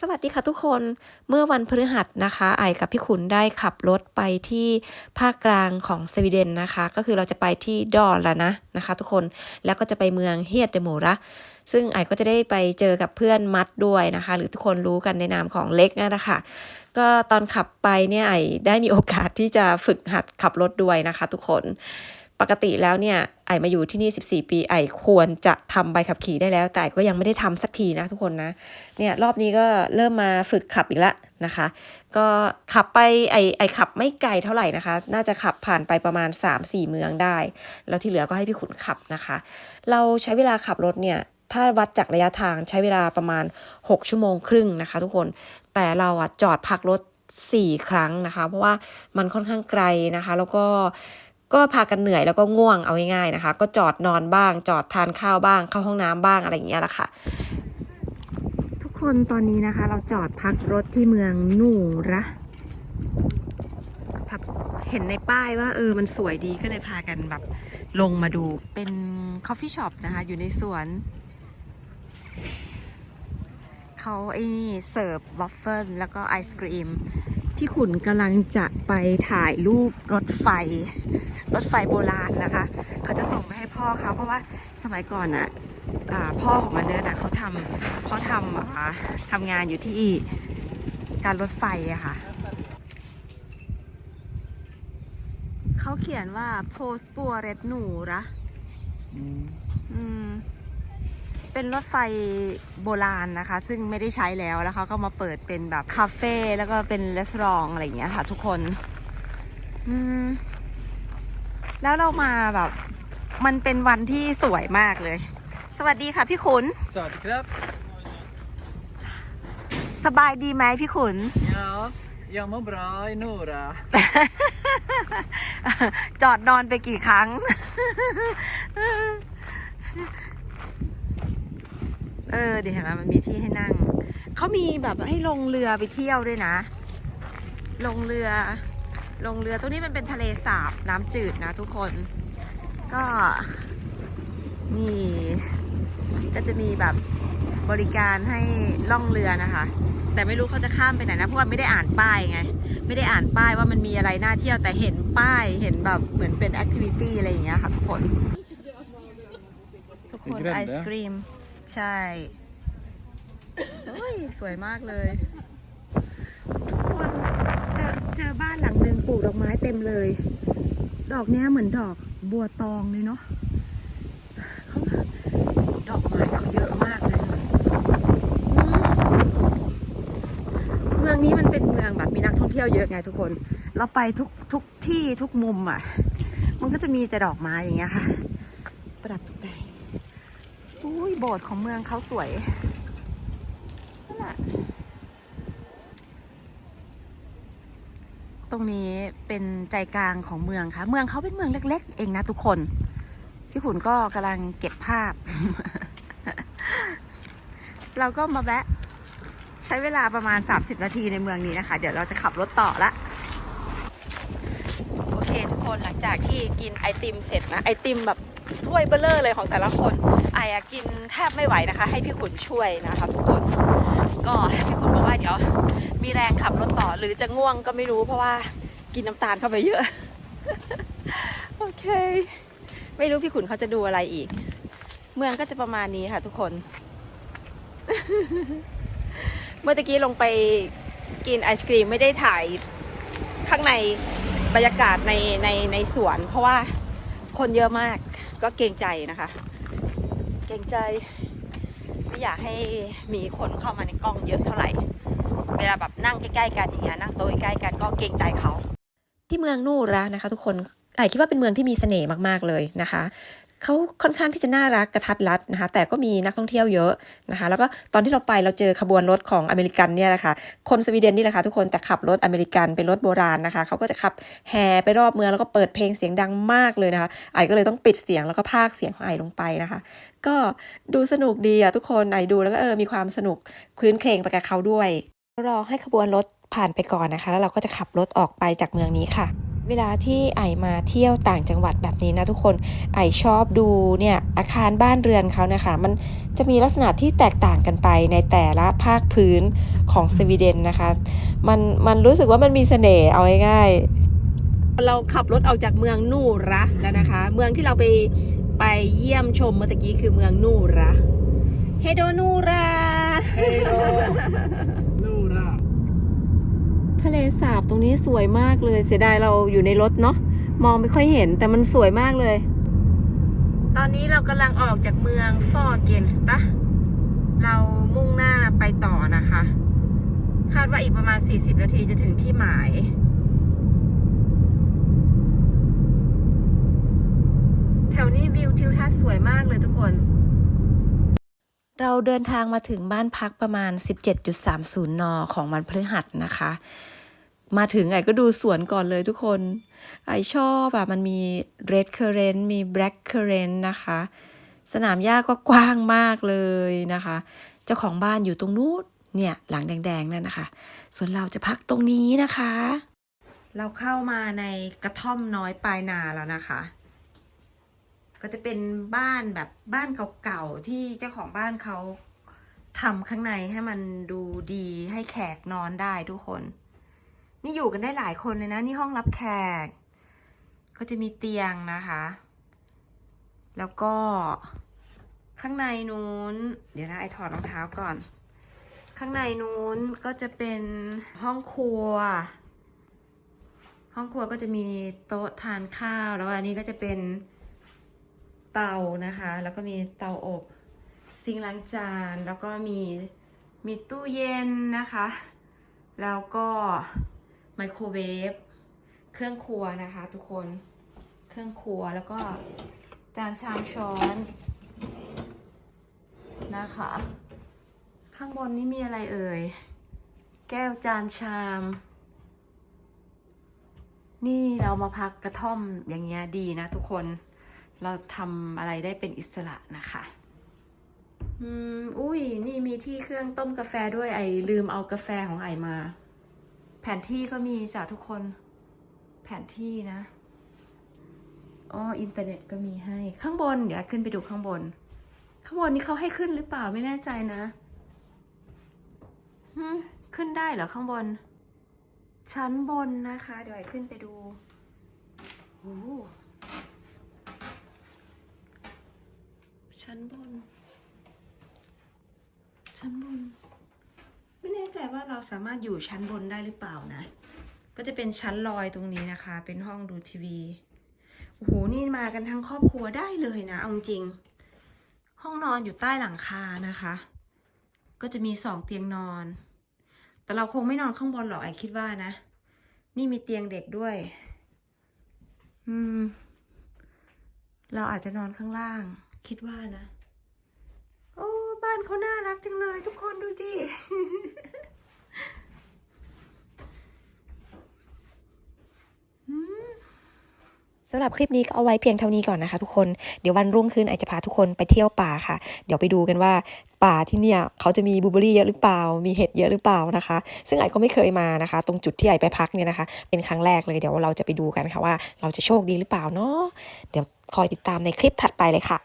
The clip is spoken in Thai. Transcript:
สวัสดีค่ะทุกคนเมื่อวันพฤหัสนะคะไอกับพี่ขุนได้ขับรถไปที่ภาคกลางของสวีเดนนะคะ ก็คือเราจะไปที่ดอลละนะนะคะ ทุกคนแล้วก็จะไปเมืองเฮียดเดโมระซึ่งไอก็จะได้ไปเจอกับเพื่อนมัดด้วยนะคะ หรือทุกคนรู้กันในนามของเล็กนั่นแหละค่ะก็ตอนขับไปเนี่ยไอได้มีโอกาสที่จะฝึกหัดขับรถด้วยนะคะ ทุกคน ปกติแล้วเนี่ยไอมาอยู่ที่นี่ 14 ปีไอควรจะทำใบขับขี่ได้แล้ว แต่ก็ยังไม่ได้ทำสักทีนะทุกคนนะเนี่ยรอบนี้ก็เริ่มมาฝึกขับอีกแล้วนะคะ ก็ขับไปไอไอขับไม่ไกลเท่าไหร่นะคะ น่าจะขับผ่านไปประมาณ 3-4 เมืองได้ แล้วที่เหลือก็ให้พี่ขุนขับนะคะ เราใช้เวลาขับรถเนี่ยถ้าวัดจากระยะทางใช้เวลาประมาณ 6 ชั่วโมงครึ่งนะคะ ทุกคนแต่เราอะจอดพักรถ 4 ครั้งนะคะ เพราะว่ามันค่อนข้างไกลนะคะ แล้วก็ ก็พากันเหนื่อยแล้วก็ง่วงเอาง่ายๆนะคะ ก็จอดนอนบ้าง จอดทานข้าวบ้าง เข้าห้องน้ำบ้างอะไรอย่างเงี้ยแหละค่ะ ทุกคนตอนนี้นะคะ เราจอดพักรถที่เมืองนูระแบบเห็นในป้ายว่าเออมันสวยดีก็เลยพากันแบบลงมาดูเป็นคอฟฟี่ช็อปนะคะ อยู่ในสวนเขาไอ้นี่เสิร์ฟวอฟเฟิลแล้วก็ไอศกรีม พี่ขุนกำลังจะไปถ่ายรูปรถไฟ รถไฟโบราณนะคะ เขาจะส่งไปให้พ่อเขาเพราะว่าสมัยก่อนอะอ่าพ่อของมันเดินอะเขาทำเขาทำอ่าทำงานอยู่ที่การรถไฟอะค่ะเขาเขียนว่าโพสปัวเรดหนูระอืม เป็นรถไฟโบราณนะคะ ซึ่งไม่ได้ใช้แล้วแล้วเขาก็มาเปิดเป็นแบบคาเฟ่แล้วก็เป็นรีสอร์ทอะไรอย่างเงี้ยค่ะ ทุกคนอืมแล้วเรามาแบบ มันเป็นวันที่สวยมากเลย สวัสดีค่ะพี่ขุน สวัสดีครับ สบายดีไหมพี่ขุน Ja, jag mår bra i Nora. จอดนอนไปกี่ครั้งเออเดี๋ยวเห็นไหมมันมีที่ให้นั่ง เขามีแบบให้ลงเรือไปเที่ยวด้วยนะ ลงเรือ ลงเรือ ตรงนี้มันเป็นทะเลสาบน้ำจืดนะทุกคน ก็นี่ ก็จะมีแบบบริการให้ล่องเรือนะคะ แต่ไม่รู้เขาจะข้ามไปไหนนะเพราะว่าไม่ได้อ่านป้ายไง ไม่ได้อ่านป้ายว่ามันมีอะไรน่าเที่ยวแต่เห็นป้ายเห็นแบบเหมือนเป็นแอคทิวิตี้อะไรอย่างเงี้ยค่ะทุกคน ทุกคนเป็นแกรนด์ไอนะศกรีม ใช่เฮ้ยสวยมากเลย ทุกคนเจอเจอบ้านหลังหนึ่งปลูกดอกไม้เต็มเลย ดอกเนี้ยเหมือนดอกบัวตองเลยเนาะเขาดอกไม้เขาเยอะมากเลยเมืองนี้มันเป็นเมืองแบบมีนักท่องเที่ยวเยอะไงทุกคน เราไปทุกทุกที่ทุกมุมอะ มันก็จะมีแต่ดอกไม้อย่างเงี้ยค่ะ ประดับตกแต่ง โบสถ์ของเมืองเขาสวยน่ะตรงนี้เป็นใจกลางของเมืองค่ะ เมืองเขาเป็นเมืองเล็ก ๆ เองนะทุกคน พี่ขุนก็กำลังเก็บภาพ เราก็มาแวะใช้เวลาประมาณ 30 นาทีในเมืองนี้นะคะ เดี๋ยวเราจะขับรถต่อละ โอเคทุกคนหลังจากที่กินไอติมเสร็จนะ ไอติมแบบ ถ้วยเบลเลอร์เลยของแต่ละคนไออกินแทบไม่ไหวนะคะ ให้พี่ขุนช่วยนะคะทุกคน ก็พี่ขุนบอกว่าเดี๋ยวมีแรงขับรถต่อหรือจะง่วงก็ไม่รู้เพราะว่ากินน้ำตาลเข้าไปเยอะ โอเค ไม่รู้พี่ขุนเขาจะดูอะไรอีก เมืองก็จะประมาณนี้ค่ะ ทุกคน เมื่อตะกี้ลงไปกินไอศกรีมไม่ได้ถ่ายข้างในบรรยากาศในในในสวน เพราะว่าคนเยอะมาก ก็เกรงใจนะคะ เกรงใจไม่อยากให้มีคนเข้ามาในกล้องเยอะเท่าไหร่ เวลาแบบนั่งใกล้ๆกันอย่างเงี้ยนั่งโต๊ะใกล้ๆกันก็เกรงใจเขา ที่เมืองนูระนะคะ ทุกคนไอคิดว่าเป็นเมืองที่มีเสน่ห์มากๆเลยนะคะ เขาค่อนข้างที่จะน่ารักกระทัดรัดนะคะ แต่ก็มีนักท่องเที่ยวเยอะนะคะ แล้วก็ตอนที่เราไปเราเจอขบวนรถของอเมริกันเนี่ยแหละค่ะคนสวีเดนนี่แหละค่ะทุกคนแต่ขับรถอเมริกันเป็นรถโบราณนะคะเขาก็จะขับแห่ไปรอบเมืองแล้วก็เปิดเพลงเสียงดังมากเลยนะคะไอก็เลยต้องปิดเสียงแล้วก็พากเสียงของไอลงไปนะคะ ก็ดูสนุกดีอะทุกคนไอดูแล้วก็เออมีความสนุกคืนเพลงไปกับเขาด้วยรอให้ขบวนรถผ่านไปก่อนนะคะ แล้วเราก็จะขับรถออกไปจากเมืองนี้ค่ะ เวลาที่ไอมาเที่ยวต่างจังหวัดแบบนี้นะทุกคนไอชอบดูเนี่ยอาคารบ้านเรือนเขานะคะ มันจะมีลักษณะที่แตกต่างกันไปในแต่ละภาคพื้นของสวีเดนนะคะ มันมันรู้สึกว่ามันมีเสน่ห์เอาง่ายๆเราขับรถออกจากเมืองนูระแล้วนะคะ เมืองที่เราไปไปเยี่ยมชมเมื่อกี้คือเมืองนูระเฮโดนูรา Hej då! Nora! ทะเลสาบตรงนี้สวยมากเลย เสียดายเราอยู่ในรถเนาะมองไม่ค่อยเห็นแต่มันสวยมากเลย ตอนนี้เรากำลังออกจากเมืองฟอร์เกนสตะเรามุ่งหน้าไปต่อนะคะ คาดว่าอีกประมาณ 40 นาทีจะถึงที่หมายแถวนี้วิวทิวทัศน์สวยมากเลยทุกคน เราเดินทางมาถึงบ้านพักประมาณ 17.30 น ของวันพฤหัสนะคะ มาถึงไอ้ก็ดูสวนก่อนเลยทุกคน ไอชอบอะมันมี red currant มี black currant นะคะ สนามหญ้าก็กว้างมากเลยนะคะ เจ้าของบ้านอยู่ตรงนู้นเนี่ยหลังแดงๆนั่นนะคะ ส่วนเราจะพักตรงนี้นะคะ เราเข้ามาในกระท่อมน้อยปลายนาแล้วนะคะ ก็จะเป็นบ้านแบบบ้านเก่าๆที่เจ้าของบ้านเขาทำข้างในให้มันดูดีให้แขกนอนได้ทุกคน นี่อยู่กันได้หลายคนเลยนะ นี่ห้องรับแขก ก็จะมีเตียงนะคะ แล้วก็ข้างในนู้น เดี๋ยวนะไอถอดรองเท้าก่อน ข้างในนู้นก็จะเป็นห้องครัว ห้องครัวก็จะมีโต๊ะทานข้าว แล้วอันนี้ก็จะเป็นเตานะคะ แล้วก็มีเตาอบซิงล้างจาน แล้วก็มีมีตู้เย็นนะคะ แล้วก็ ไมโครเวฟเครื่องครัวนะคะ ทุกคนเครื่องครัวแล้วก็จานชามช้อนนะคะ ข้างบนนี้มีอะไรเอ่ย แก้วจานชาม นี่เรามาพักกระท่อมอย่างเงี้ยดีนะทุกคนเราทำอะไรได้เป็นอิสระนะคะ อืม อุ้ย นี่มีที่เครื่องต้มกาแฟด้วยไอลืมเอากาแฟของไอมา แผนที่ก็มีจ้ะทุกคน แผนที่นะอ๋ออินเทอร์เน็ตก็มีให้ข้างบน เดี๋ยวขึ้นไปดูข้างบน ข้างบนนี่เขาให้ขึ้นหรือเปล่าไม่แน่ใจนะฮึขึ้นได้เหรอข้างบน ชั้นบนนะคะ เดี๋ยวไอขึ้นไปดูโอ้ชั้นบน ชั้นบน ว่าเราสามารถอยู่ชั้นบนได้หรือเปล่านะ ก็จะเป็นชั้นลอยตรงนี้นะคะ เป็นห้องดูทีวีโอ้โหนี่มากันทั้งครอบครัวได้เลยนะเอาจริง ห้องนอนอยู่ใต้หลังคานะคะ ก็จะมีสองเตียงนอน แต่เราคงไม่นอนข้างบนหรอกไอคิดว่านะ นี่มีเตียงเด็กด้วย อืม เราอาจจะนอนข้างล่าง คิดว่านะ โอ้ บ้านเขาน่ารักจังเลยทุกคนดูดิ สำหรับคลิปนี้ก็เอาไว้เพียงเท่านี้ก่อนนะคะทุกคน เดี๋ยววันรุ่งขึ้นไอจะพาทุกคนไปเที่ยวป่าค่ะ เดี๋ยวไปดูกันว่าป่าที่เนี่ยเขาจะมีบูเบอรี่เยอะหรือเปล่า มีเห็ดเยอะหรือเปล่านะคะ ซึ่งไอก็ไม่เคยมานะคะ ตรงจุดที่ไอไปพักเนี่ยนะคะ เป็นครั้งแรกเลย เดี๋ยวเราจะไปดูกันค่ะว่า เราจะโชคดีหรือเปล่าเนาะ เดี๋ยวคอยติดตามในคลิปถัดไปเลยค่ะ